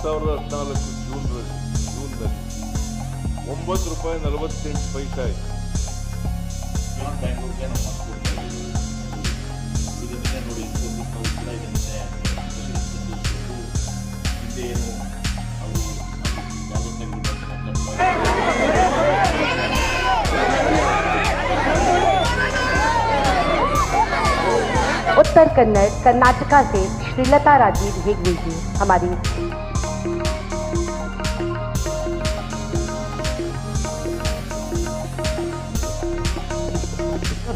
ಸಾವಿರದ ಹದಿನಾಲ್ಕು ಜೂನ್ರಲ್ಲಿ ಜೂನ್ನಲ್ಲಿ ಒಂಬತ್ತು ರೂಪಾಯಿ ನಲವತ್ತೆಂಟು ಪೈಸೆ ಆಯಿತು ಬಿಯಾಂಡ್ ಬ್ಯಾಂಗ್ಳೂರ್ಗೆ ನಾವು ಮಾತು ಕೊಡ್ತಾ ಇದ್ದೀವಿ ಈಗ ನಿನ್ನೆ ನೋಡಿ ಇನ್ಫೋಸಿಸ್ ಅವರು ಕೂಡ ಈಗ ನಿನ್ನೆ ಸ್ಪೆಷಲ್ ಇನ್ಸೆಂಟಿವ್ಸ್ ಕೊಟ್ಟು ಹಿಂದೆ ಏನು ಅವರು ಜಾಗೃತಿ उत्तर कन्नड़ कर्नाटका से श्रीलता राजीव हेगड़े जी हमारी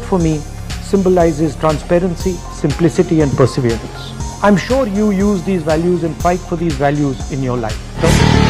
for me symbolizes transparency, simplicity, and perseverance. I'm sure you use these values and fight for these values in your life.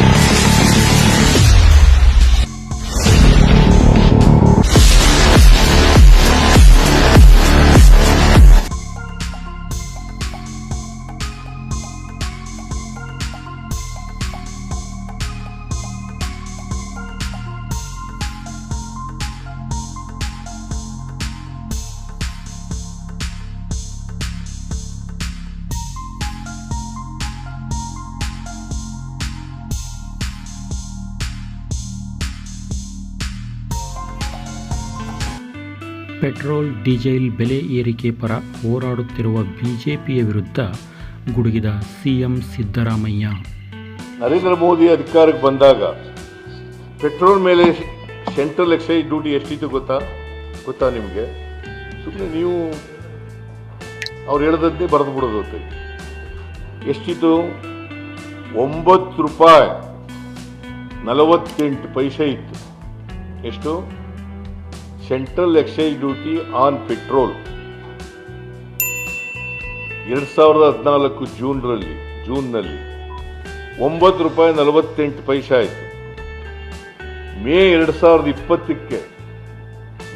Petrol, diesel ಬೆಲೆ ಏರಿಕೆ ಪರ ಹೋರಾಡುತ್ತಿರುವ ಬಿಜೆಪಿಯ ವಿರುದ್ಧ ಗುಡುಗಿದ ಸಿಎಂ ಸಿದ್ದರಾಮಯ್ಯ. ನರೇಂದ್ರ ಮೋದಿ ಅಧಿಕಾರಕ್ಕೆ ಬಂದಾಗ ಪೆಟ್ರೋಲ್ ಮೇಲೆ ಸೆಂಟ್ರಲ್ ಎಕ್ಸೈಸ್ ಡ್ಯೂಟಿ ಎಷ್ಟಿತ್ತು ಗೊತ್ತಾ? ಗೊತ್ತಾ ನಿಮಗೆ? ಸುಮ್ಮನೆ ನೀವು ಅವ್ರು ಹೇಳದಂತೆ ಬರೆದು ಬಿಡೋದು ಎಷ್ಟಿತ್ತು? ಒಂಬತ್ತು ರೂಪಾಯಿ ನಲವತ್ತೆಂಟು ಪೈಸೆ ಇತ್ತು. ಎಷ್ಟು? Central excise duty on petrol. ಎರಡು ಸಾವಿರದ ಹದಿನಾಲ್ಕು ಜೂನ್ರಲ್ಲಿ, ಜೂನ್ನಲ್ಲಿ ಒಂಬತ್ತು ರೂಪಾಯಿ ನಲವತ್ತೆಂಟು ಪೈಸೆ ಆಯಿತು. ಮೇ ಎರಡು ಸಾವಿರದ ಇಪ್ಪತ್ತಕ್ಕೆ,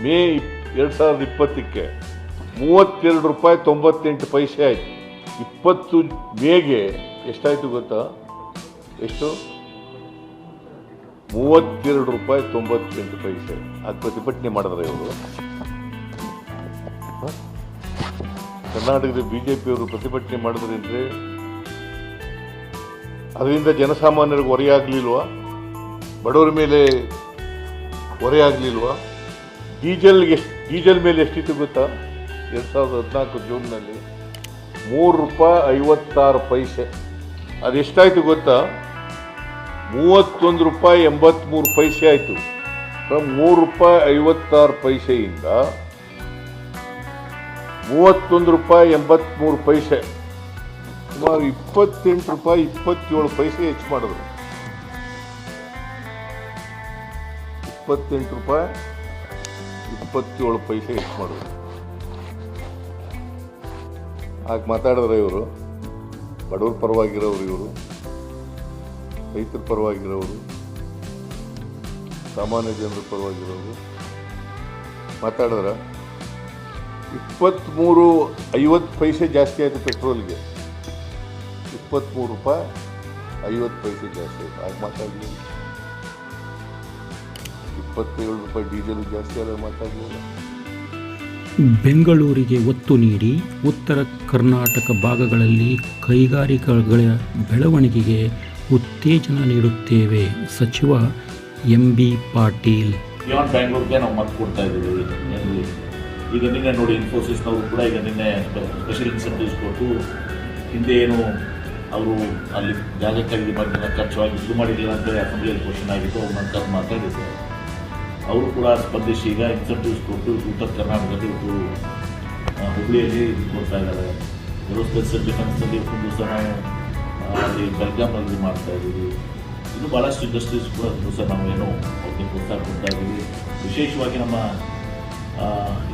ಮೇ ಎರಡು ಸಾವಿರದ ಇಪ್ಪತ್ತಕ್ಕೆ ಮೂವತ್ತೆರಡು ರೂಪಾಯಿ ತೊಂಬತ್ತೆಂಟು ಪೈಸೆ ಆಯಿತು. ಇಪ್ಪತ್ತು ಮೇಗೆ ಎಷ್ಟಾಯಿತು ಗೊತ್ತಾ? ಎಷ್ಟು? ಮೂವತ್ತೆರಡು ರೂಪಾಯಿ ತೊಂಬತ್ತೆಂಟು ಪೈಸೆ. ಅದು ಪ್ರತಿಭಟನೆ ಮಾಡಿದ್ರೆ ಇವರು? ಕರ್ನಾಟಕದ ಪಿಯವರು ಪ್ರತಿಭಟನೆ ಮಾಡಿದ್ರೆ ಅಂದ್ರೆ ಅದರಿಂದ ಜನಸಾಮಾನ್ಯರಿಗೆ ಹೊರೆಯಾಗಲಿಲ್ವ? ಬಡವರ ಮೇಲೆ ಹೊರೆಯಾಗ್ಲಿಲ್ವಾ? ಡೀಸೆಲ್ ಎಷ್ಟು, ಡೀಸೆಲ್ ಮೇಲೆ ಎಷ್ಟಿತ್ತು ಗೊತ್ತಾ? ಎರಡು ಸಾವಿರದ ಹದಿನಾಲ್ಕು ಜೂನ್ನಲ್ಲಿ ಮೂರು ರೂಪಾಯಿ ಐವತ್ತಾರು ಪೈಸೆ. ಅದೆಷ್ಟಾಯಿತು ಗೊತ್ತಾ? ಮೂವತ್ತೊಂದು ರೂಪಾಯಿ ಎಂಬತ್ತ್ಮೂರು ಪೈಸೆ ಆಯಿತು. ಮೂರು ರೂಪಾಯಿ ಐವತ್ತಾರು ಪೈಸೆಯಿಂದ ಮೂವತ್ತೊಂದು ರೂಪಾಯಿ ಎಂಬತ್ತ್ಮೂರು ಪೈಸೆ. ಸುಮಾರು ಇಪ್ಪತ್ತೆಂಟು ರೂಪಾಯಿ, ಇಪ್ಪತ್ತೇಳು ಪೈಸೆ ಹೆಚ್ಚು ಮಾಡಿದ್ರು. ಇಪ್ಪತ್ತೆಂಟು ರೂಪಾಯಿ, ಇಪ್ಪತ್ತೇಳು ಪೈಸೆ ಹೆಚ್ಚು ಮಾಡಿದ್ರು. ಹಾಗೆ ಮಾತಾಡಿದ್ರೆ ಇವರು, ಬಡವ್ರ ಪರವಾಗಿರೋರು ಇವರು. ರೈತರ ಪರವಾಗಿರೋರು ಸಾಮಾನ್ಯ ಜನರ ಪರವಾಗಿರೋರು ಮಾತಾಡಿದ್ರ ಇಪ್ಪತ್ತ್ಮೂರು ಐವತ್ತು ಪೈಸೆ ಜಾಸ್ತಿ ಆಯಿತು ಪೆಟ್ರೋಲ್ಗೆ. ಇಪ್ಪತ್ತ್ಮೂರು ರೂಪಾಯಿ ಐವತ್ತು ಪೈಸೆ ಜಾಸ್ತಿ ಆಯಿತು. ಆಗ ಮಾತಾಡಲಿಲ್ಲ ಇಪ್ಪತ್ತೇಳು ರೂಪಾಯಿ ಡೀಸೆಲ್ ಜಾಸ್ತಿ ಆದಾಗ ಮಾತಾಡಲಿಲ್ಲ ಬೆಂಗಳೂರಿಗೆ ಒತ್ತು ನೀಡಿ ಉತ್ತರ ಕರ್ನಾಟಕ ಭಾಗಗಳಲ್ಲಿ ಕೈಗಾರಿಕೆಗಳ ಬೆಳವಣಿಗೆಗೆ ಉತ್ತೇಜನ ನೀಡುತ್ತೇವೆ. ಸಚಿವ ಎಂ ಬಿ ಪಾಟೀಲ್ ಬ್ಯಾಂಗ್ಳೂರ್ಗೆ ನಾವು ಮಾತು ಕೊಡ್ತಾ ಇದ್ದೀವಿ. ಈಗ ನಿನ್ನೆ ನೋಡಿ ಇನ್ಫೋಸಿಸ್ನವರು ಕೂಡ ಈಗ ನಿನ್ನೆ ಸ್ಪೆಷಲ್ ಇನ್ಸೆಂಟಿವ್ಸ್ ಕೊಟ್ಟು ಹಿಂದೆ ಏನು ಅವರು ಅಲ್ಲಿ ಜಾಗಕ್ಕಾಗಿ ಬಂದ ಖರ್ಚವಾಗಿ ಇದು ಮಾಡಿರಲಿಲ್ಲ ಅಂತ ಅಸೆಂಬ್ಲಿಯಲ್ಲಿ ಕ್ವಶನ್ ಆಗಿತ್ತು ಅವ್ರ ನಂತರ ಅವರು ಕೂಡ ಸ್ಪಂದಿಸಿ ಈಗ ಇನ್ಸೆಂಟಿವ್ಸ್ ಕೊಟ್ಟು ಉತ್ತರ ಕರ್ನಾಟಕದಲ್ಲಿ ಇವತ್ತು ಹುಬ್ಬಳ್ಳಿಯಲ್ಲಿ ಕೊಡ್ತಾ ಇದ್ದಾರೆ. ಏರೋಸ್ಪೇಸ್ ಡಿಫೆನ್ಸ್ನಲ್ಲಿ ಒಂದು ಆ, ಅಲ್ಲಿ ಬೆಲ್ಗಾಮಲ್ಲಿ ಮಾಡ್ತಾ ಇದ್ದೀವಿ. ಇನ್ನು ಭಾಳಷ್ಟು ಇಂಡಸ್ಟ್ರೀಸ್ ಕೂಡ ಒಂದು ಸಹ ನಾವು ಏನೋ ಅವ್ರಿಗೆ ಪ್ರೋತ್ಸಾಹ ಕೊಡ್ತಾ ಇದ್ದೀವಿ. ವಿಶೇಷವಾಗಿ ನಮ್ಮ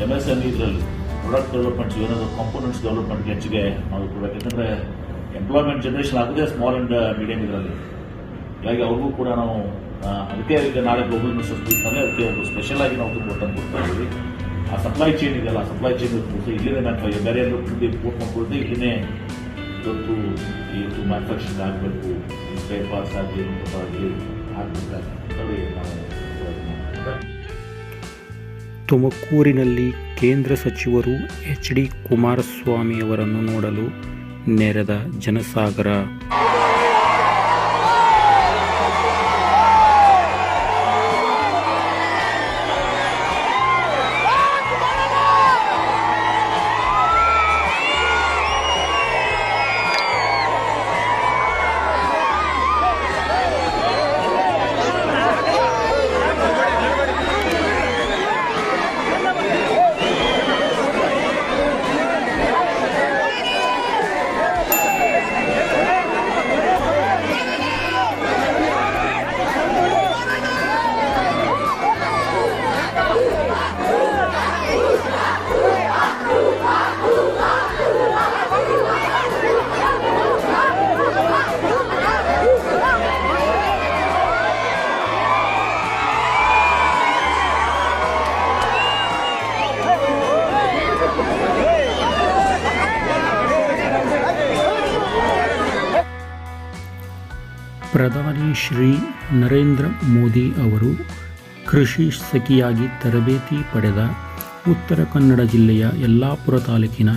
ಎಂ ಎಸ್ ಎಂ ಇದರಲ್ಲಿ ಪ್ರಾಡಕ್ಟ್ ಡೆವಲಪ್ಮೆಂಟ್ಸ್ ಏನಾದರೂ ಕಾಂಪೋನೆಂಟ್ಸ್ ಡೆವಲಪ್ಮೆಂಟ್ಗೆ ಹೆಚ್ಚಿಗೆ ನಾವು ಕೊಡಬೇಕು. ಯಾಕಂದರೆ ಎಂಪ್ಲಾಯ್ಮೆಂಟ್ ಜನರೇಷನ್ ಆಗೋದೇ ಸ್ಮಾಲ್ ಆ್ಯಂಡ್ ಮೀಡಿಯಂ ಇದರಲ್ಲಿ. ಹೀಗಾಗಿ ಅವ್ರಿಗೂ ಕೂಡ ನಾವು ಅದಕ್ಕೆ ಈಗ ನಾಳೆ ಗ್ಲೋಬಲ್ ಮಿನಿಸ್ಟರ್ಸ್ ಮೀಟ್ನಲ್ಲಿ ಅದಕ್ಕೆ ಒಂದು ಸ್ಪೆಷಲ್ ಆಗಿ ನಾವು ತುಂಬ ತಂದು ಕೊಡ್ತಾ ಇದ್ದೀವಿ. ಆ ಸಪ್ಲೈ ಚೈನ್ ಇದೆಯಲ್ಲ ಸಪ್ಲೈ ಚೈನ್ ಇಲ್ಲಿನೇ ನಾನು ಬೇರೆ ಎಲ್ಲರೂ ಇಂಪೋರ್ಟ್ ಮಾಡ್ಕೊಳ್ತೀವಿ ಇಲ್ಲಿನೇ ಇವತ್ತು ಇವತ್ತು ಮ್ಯಾನುಫ್ಯಾಕ್ಚರಿಂಗ್ ಆಗಬೇಕು ಸ್ಪೇರ್ ಪಾರ್ಟ್ಸ್ ಆಗಲಿ ನಾವು ತುಮಕೂರಿನಲ್ಲಿ ಕೇಂದ್ರ ಸಚಿವರು ಎಚ್ ಡಿ ಕುಮಾರಸ್ವಾಮಿ ಅವರನ್ನು ನೋಡಲು ನೆರೆದ ಜನಸಾಗರ ಪ್ರಧಾನಿ ಶ್ರೀ ನರೇಂದ್ರ ಮೋದಿ ಅವರು ಕೃಷಿ ಸಖಿಯಾಗಿ ತರಬೇತಿ ಪಡೆದ ಉತ್ತರ ಕನ್ನಡ ಜಿಲ್ಲೆಯ ಯಲ್ಲಾಪುರ ತಾಲೂಕಿನ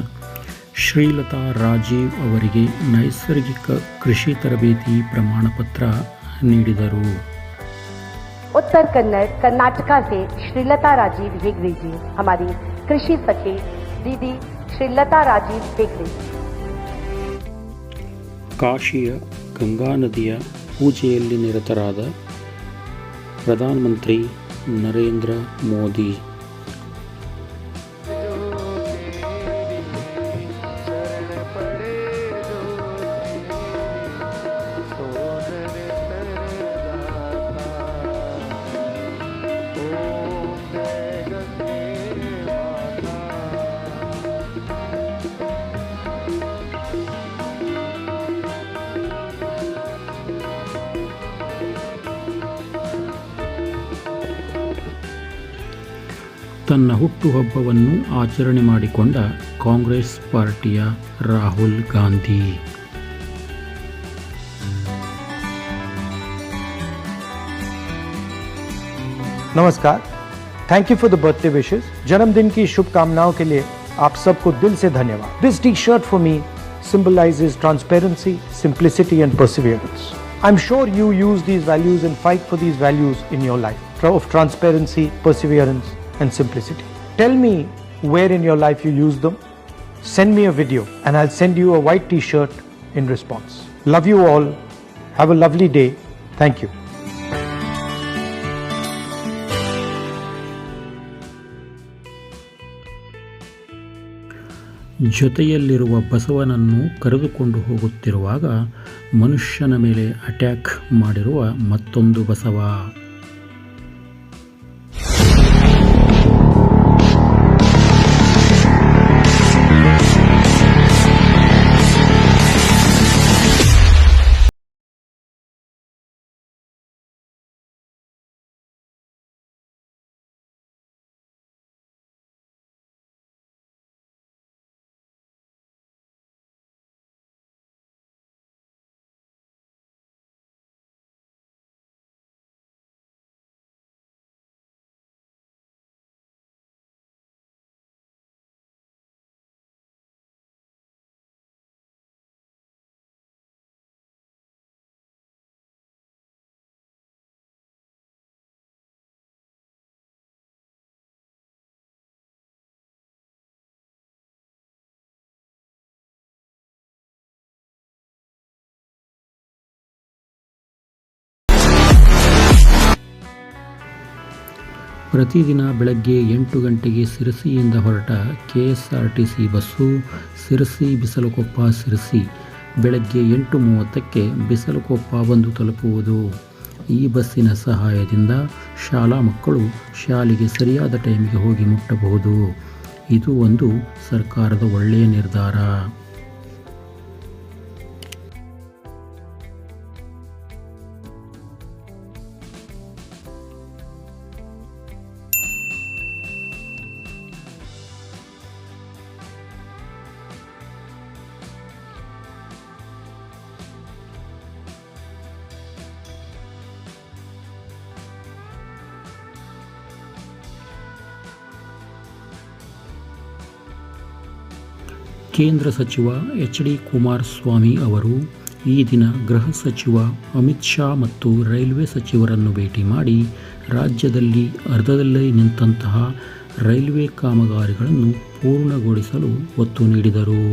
ಶ್ರೀಲತಾ ರಾಜೀವ್ ಅವರಿಗೆ ನೈಸರ್ಗಿಕ ಕೃಷಿ ತರಬೇತಿ ಪ್ರಮಾಣಪತ್ರ ನೀಡಿದರು उत्तर कन्नड़ कर्नाटका से श्रीलता राजीव हेगड़े जी हमारी कृषि सखी दीदी श्रीलता राजीव हेगड़े ಕಾಶಿಯ ಗಂಗಾ ನದಿಯ ಪೂಜೆಯಲ್ಲಿ ನಿರತರಾದ ಪ್ರಧಾನಮಂತ್ರಿ ನರೇಂದ್ರ ಮೋದಿ ತನ್ನ ಹುಟ್ಟುಹಬ್ಬವನ್ನು ಆಚರಣೆ ಮಾಡಿಕೊಂಡ ಕಾಂಗ್ರೆಸ್ ಪಾರ್ಟಿಯ ರಾಹುಲ್ ಗಾಂಧಿ नमस्कार thank you for the birthday wishes जन्मदिन की शुभकामनाओं के लिए आप सबको दिल से धन्यवाद this T shirt for me symbolizes transparency, simplicity, and perseverance. I'm sure you use these values and fight for these values in your life of transparency, perseverance, and simplicity. Tell me where in your life you use them. Send me a video and I'll send you a white t shirt in response. Love you all. Have a lovely day. Thank you. ಜೊತೆಯಲ್ಲಿರುವ ಬಸವನನ್ನು ಕರೆದುಕೊಂಡು ಹೋಗುತ್ತಿರುವಾಗ ಮನುಷ್ಯನ ಮೇಲೆ attack ಮಾಡಿರುವ ಮತ್ತೊಂದು ಬಸವ ಪ್ರತಿದಿನ ಬೆಳಗ್ಗೆ ಎಂಟು ಗಂಟೆಗೆ ಸಿರಸಿಯಿಂದ ಹೊರಟ K S R T C bus Sirsi Bisalukoppa Sirsi. ಬೆಳಗ್ಗೆ ಎಂಟು ಮೂವತ್ತಕ್ಕೆ ಬಿಸಲುಕೊಪ್ಪ ಬಂದು ತಲುಪುವುದು. ಈ ಬಸ್ಸಿನ ಸಹಾಯದಿಂದ ಶಾಲಾ ಮಕ್ಕಳು ಶಾಲೆಗೆ ಸರಿಯಾದ ಟೈಮಿಗೆ ಹೋಗಿ ಮುಟ್ಟಬಹುದು. ಇದು ಒಂದು ಸರ್ಕಾರದ ಒಳ್ಳೆಯ ನಿರ್ಧಾರ. ಕೇಂದ್ರ ಸಚಿವ ಎಚ್ ಡಿ ಕುಮಾರಸ್ವಾಮಿ ಅವರು ಈ ದಿನ ಗೃಹ ಸಚಿವ ಅಮಿತ್ ಶಾ ಮತ್ತು ರೈಲ್ವೆ ಸಚಿವರನ್ನು ಭೇಟಿ ಮಾಡಿ ರಾಜ್ಯದಲ್ಲಿ ಅರ್ಧದಲ್ಲೇ ನಿಂತಹ ರೈಲ್ವೆ ಕಾಮಗಾರಿಗಳನ್ನು ಪೂರ್ಣಗೊಳಿಸಲು ಒತ್ತು ನೀಡಿದರು.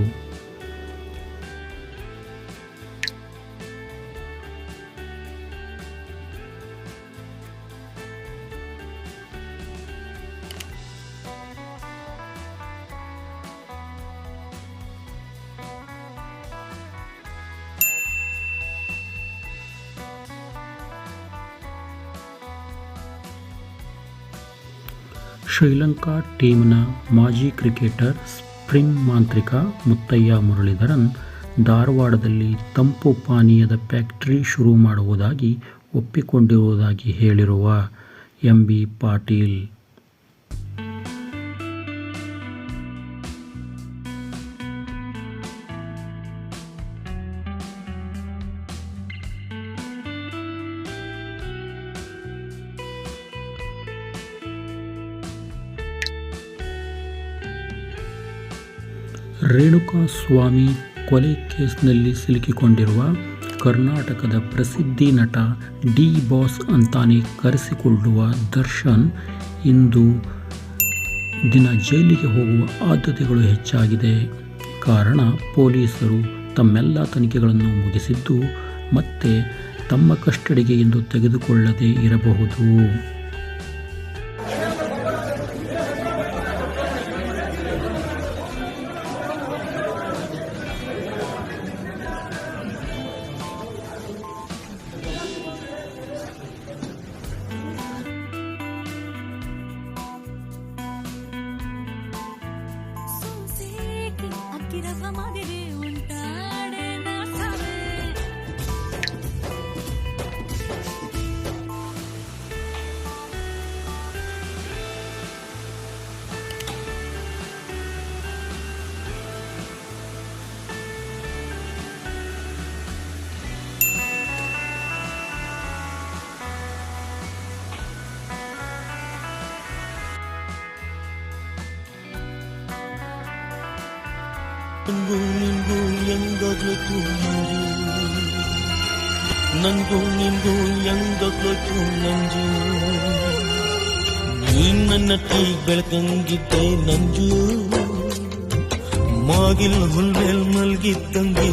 ಶ್ರೀಲಂಕಾ ಟೀಮ್ನ ಮಾಜಿ ಕ್ರಿಕೆಟರ್ ಸ್ಪ್ರಿಂಗ್ ಮಾಂತ್ರಿಕ ಮುತ್ತಯ್ಯ ಮುರಳೀಧರನ್ ಧಾರವಾಡದಲ್ಲಿ ತಂಪು ಪಾನೀಯದ ಫ್ಯಾಕ್ಟರಿ ಶುರು ಮಾಡುವುದಾಗಿ ಒಪ್ಪಿಕೊಂಡಿರುವುದಾಗಿ ಹೇಳಿರುವ ಎಂ ಬಿ ಪಾಟೀಲ್. ರೇಣುಕಾ ಸ್ವಾಮಿ ಕೊಲೆ ಕೇಸ್ನಲ್ಲಿ ಸಿಲುಕಿಕೊಂಡಿರುವ ಕರ್ನಾಟಕದ ಪ್ರಸಿದ್ಧಿ ನಟ ಡಿ ಬಾಸ್ ಅಂತಾನೆ ಕರೆಸಿಕೊಳ್ಳುವ ದರ್ಶನ್ ಇಂದು ದಿನ ಜೈಲಿಗೆ ಹೋಗುವ ಆದ್ಯತೆಗಳು ಹೆಚ್ಚಾಗಿದೆ. ಕಾರಣ ಪೊಲೀಸರು ತಮ್ಮೆಲ್ಲ ತನಿಖೆಗಳನ್ನು ಮುಗಿಸಿದ್ದು ಮತ್ತೆ ತಮ್ಮ ಕಸ್ಟಡಿಗೆ ಎಂದು ತೆಗೆದುಕೊಳ್ಳದೇ ಇರಬಹುದು. ನಂಗೂ ನಿಂಗೂ ಹೆಂಗಾಗ್ಲೋಯ್ತು ನಂಜು ನನ್ಗೂ ನಿಂಗೂ ಹೆಂಗಾಗ್ಲೋಯ್ತು ನಂಜು ನೀನ್ ನನ್ನ ಟೀ ಬೆಳಕಂಗಿದ್ದೆ ನಂಜು ಮಾಗಿಲ್ ಹುಲ್ಮೇಲ್ ಮಲ್ಗಿದ್ದಂಗೆ